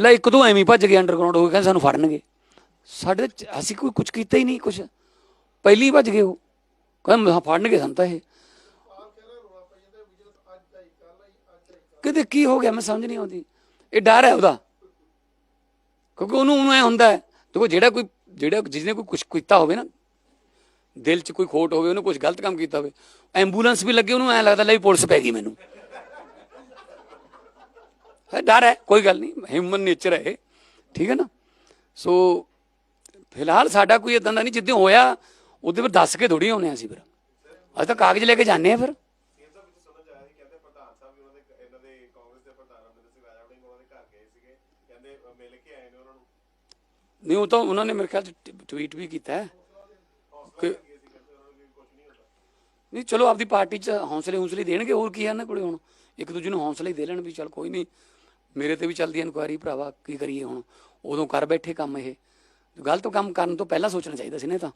ਲੈ ਇੱਕ ਦੋ ਐਵੇਂ ਭੱਜ ਗਏ ਅੰਡਰਗਰਾਉਂਡ ਹੋ ਗਏ ਕਹਿੰਦੇ ਸਾਨੂੰ ਫੜਨਗੇ। ਸਾਡੇ ਚ- ਅਸੀਂ ਕੋਈ ਕੁਝ ਕੀਤਾ ਹੀ ਨਹੀਂ ਕੁਝ ਪਹਿਲੀ ਭੱਜ ਗਏ ਉਹ। ਕਹਿੰਦੇ ਹਾਂ ਫੜਨਗੇ ਸਾਨੂੰ ਤਾਂ ਇਹ। ਕਿਤੇ ਕੀ ਹੋ ਗਿਆ, ਮੈਂ ਸਮਝ ਨਹੀਂ ਆਉਂਦੀ। ਇਹ ਡਰ ਹੈ ਉਹਦਾ। ਕਿਉਂਕਿ ਉਹਨੂੰ ਉਹਨੂੰ ਐ ਹੁੰਦਾ ਹੈ, ਦੇਖੋ ਜਿਹੜਾ ਕੋਈ, ਜਿਹੜਾ ਜਿਹਨੇ ਕੋਈ ਕੁਝ ਕੀਤਾ ਹੋਵੇ ਨਾ, ਦਿਲ 'ਚ ਕੋਈ ਖੋਟ ਹੋਵੇ, ਉਹਨੇ ਕੁਝ ਗਲਤ ਕੰਮ ਕੀਤਾ ਹੋਵੇ, ਐਂਬੂਲੈਂਸ ਵੀ ਲੱਗੇ, ਉਹਨੂੰ ਐ ਲੱਗਦਾ, ਲੈ ਵੀ ਪੁਲਿਸ ਪੈ ਗਈ ਮੈਨੂੰ। ਹੈ ਡਰ ਕੋਈ ਗੱਲ ਨਹੀਂ ਹਿਊਮਨ ਨੇਚਰ ਹੈ ਇਹ, ਠੀਕ ਹੈ ਨਾ? ਸੋ ਫਿਲਹਾਲ ਸਾਡਾ ਕੋਈ ਇਦਾਂ ਦਾ ਨਹੀਂ ਜਿੱਦਾਂ ਹੋਇਆ ਉਹਦੇ ਪਰ ਦੱਸ ਕੇ ਥੋੜੀ ਆਉਨੇ ਅਸੀਂ ਫਿਰ। ਅਸੀਂ ਤਾਂ ਕਾਗਜ਼ ਲੈ ਕੇ ਜਾਂਦੇ ਆ ਫਿਰ। ਨਹੀਂ ਉਹ ਤਾਂ ਉਹਨਾਂ ਨੇ ਮੇਰੇ ਖਿਆਲ ਚ ਟਵੀਟ ਵੀ ਕੀਤਾ ਕਿ ਵੀ ਚਲੋ ਆਪਦੀ ਪਾਰਟੀ ਚ ਹੌਸਲੇ ਹੌਸਲੇ ਦੇਣਗੇ, ਹੋਰ ਕੀ ਹੈ ਇਹਨਾਂ ਕੋਲੇ ਹੁਣ। ਇੱਕ ਦੂਜੇ ਨੂੰ ਹੌਸਲੇ ਦੇ ਲੈਣ ਵੀ ਚੱਲ ਕੋਈ ਨਹੀਂ। ਮੇਰੇ ਤੇ ਵੀ ਚੱਲਦੀ ਇਨਕੁਆਇਰੀ ਭਰਾਵਾ, ਕੀ ਕਰੀਏ ਹੁਣ? ਉਦੋਂ ਕਰ ਬੈਠੇ ਕੰਮ ਇਹ। ਗਲਤ ਕੰਮ ਕਰਨ ਤੋਂ ਪਹਿਲਾਂ ਸੋਚਣਾ ਚਾਹੀਦਾ ਸੀ ਨਾ ਤਾਂ।